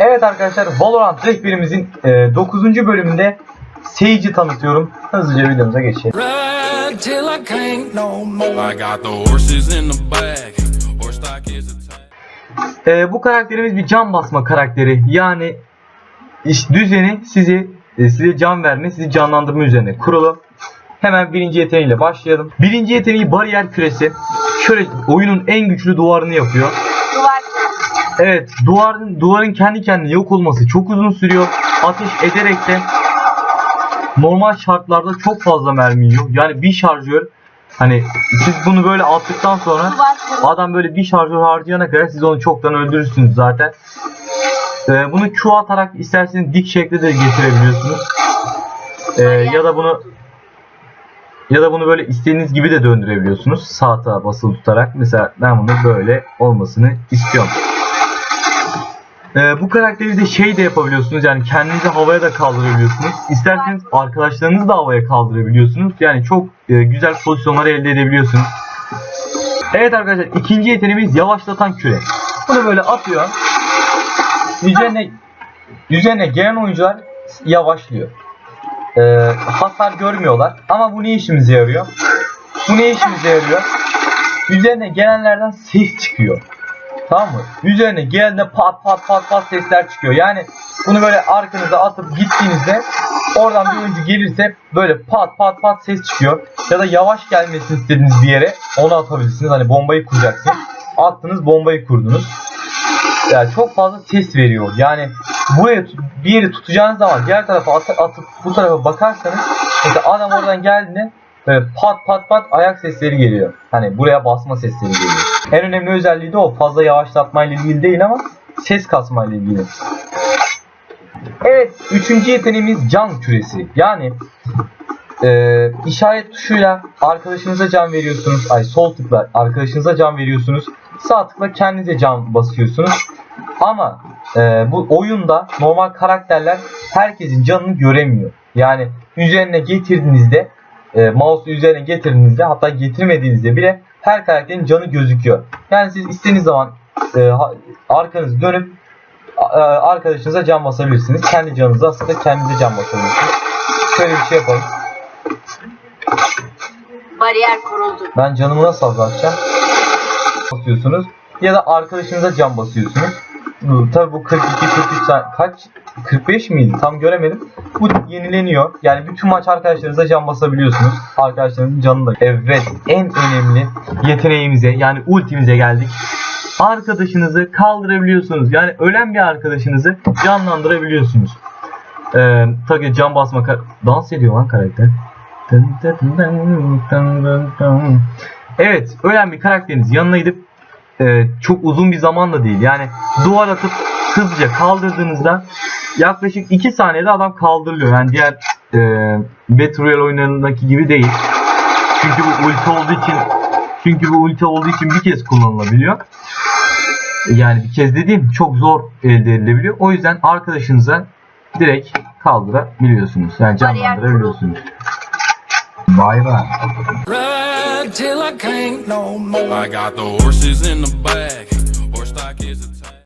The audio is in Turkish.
Evet arkadaşlar Valorant rehberimizin 9. bölümünde Sage'i tanıtıyorum. Hızlıca videomuza geçelim. Ee, bu karakterimiz bir can basma karakteri. Yani iş düzeni sizi e, size can verme, sizi canlandırma üzerine kurulu. Hemen birinci yeteneğiyle başlayalım. Birinci yeteneği bariyer küresi. Şöyle oyunun en güçlü duvarını yapıyor. Evet, duvarın duvarın kendi kendine yok olması çok uzun sürüyor. Ateş ederek de normal şartlarda çok fazla mermi yiyor. Yani bir şarjör hani siz bunu böyle attıktan sonra adam böyle bir şarjör harcayana kadar siz onu çoktan öldürürsünüz zaten. Ee, bunu Q atarak isterseniz dik şekilde de getirebiliyorsunuz. Ee, ya da bunu ya da bunu böyle istediğiniz gibi de döndürebiliyorsunuz. Sağ tarafa basılı tutarak. Mesela ben bunu böyle olmasını istiyorum. Ee, bu karakteri de şey de yapabiliyorsunuz. Yani kendinizi havaya da kaldırabiliyorsunuz. İsterseniz arkadaşlarınızı da havaya kaldırabiliyorsunuz. Yani çok e, güzel pozisyonlar elde edebiliyorsunuz. Evet arkadaşlar ikinci yeteneğimiz yavaşlatan küre. Bunu böyle atıyor. Üzerine üzerine gelen oyuncular yavaşlıyor. Ee, hasar görmüyorlar. Ama bu ne işimize yarıyor? Bu ne işimize yarıyor? Üzerine gelenlerden ses çıkıyor. Tamam mı? Üzerine geldiğinde pat pat pat pat sesler çıkıyor. Yani bunu böyle arkanıza atıp gittiğinizde oradan bir oyuncu gelirse böyle pat pat pat ses çıkıyor. Ya da yavaş gelmesini istediğiniz bir yere onu atabilirsiniz. Hani bombayı kuracaksınız. Attınız bombayı kurdunuz. Yani çok fazla ses veriyor. Yani buraya bir yeri tutacağınız zaman diğer tarafa at- atıp bu tarafa bakarsanız mesela adam oradan geldiğinde böyle pat pat pat ayak sesleri geliyor. Hani buraya basma sesleri geliyor. En önemli özelliği de o. Fazla yavaşlatmayla ilgili değil ama ses kasmayla ilgili. Evet, üçüncü yeteneğimiz can küresi. Yani eee, işaret tuşuyla arkadaşınıza can veriyorsunuz. Ay sol tıkla arkadaşınıza can veriyorsunuz. Sağ tıkla kendinize can basıyorsunuz. Ama eee, bu oyunda normal karakterler herkesin canını göremiyor. Yani üzerine getirdiğinizde e, mouse'u üzerine getirdiğinizde hatta getirmediğinizde bile her karakterin canı gözüküyor. Yani siz istediğiniz zaman e, arkanızı dönüp e, arkadaşınıza can basabilirsiniz. Kendi canınıza aslında kendinize can basabilirsiniz. Şöyle bir şey yapalım. Bariyer kuruldu. Ben canımı nasıl azaltacağım? Basıyorsunuz. Ya da arkadaşınıza can basıyorsunuz. Tabii bu 42 43 saniye kaç 45 miydi? Tam göremedim. Bu yenileniyor. Yani bütün maç arkadaşlarınıza can basabiliyorsunuz. Arkadaşlarınızın canını da. Evet, en önemli yeteneğimize yani ultimize geldik. Arkadaşınızı kaldırabiliyorsunuz. Yani ölen bir arkadaşınızı canlandırabiliyorsunuz. Ee, tabii can basma dans ediyor lan karakter. Evet, ölen bir karakteriniz yanına gidip e, çok uzun bir zaman da değil. Yani duvar atıp hızlıca kaldırdığınızda yaklaşık 2 saniyede adam kaldırılıyor. Yani diğer e, Battle Royale oyunlarındaki gibi değil. Çünkü bu ulti olduğu için çünkü bu ulti olduğu için bir kez kullanılabiliyor. Yani bir kez dediğim çok zor elde edilebiliyor. O yüzden arkadaşınıza direkt kaldırabiliyorsunuz. Yani canlandırabiliyorsunuz. Vay be. Till I can't no more. I got the horses in the back.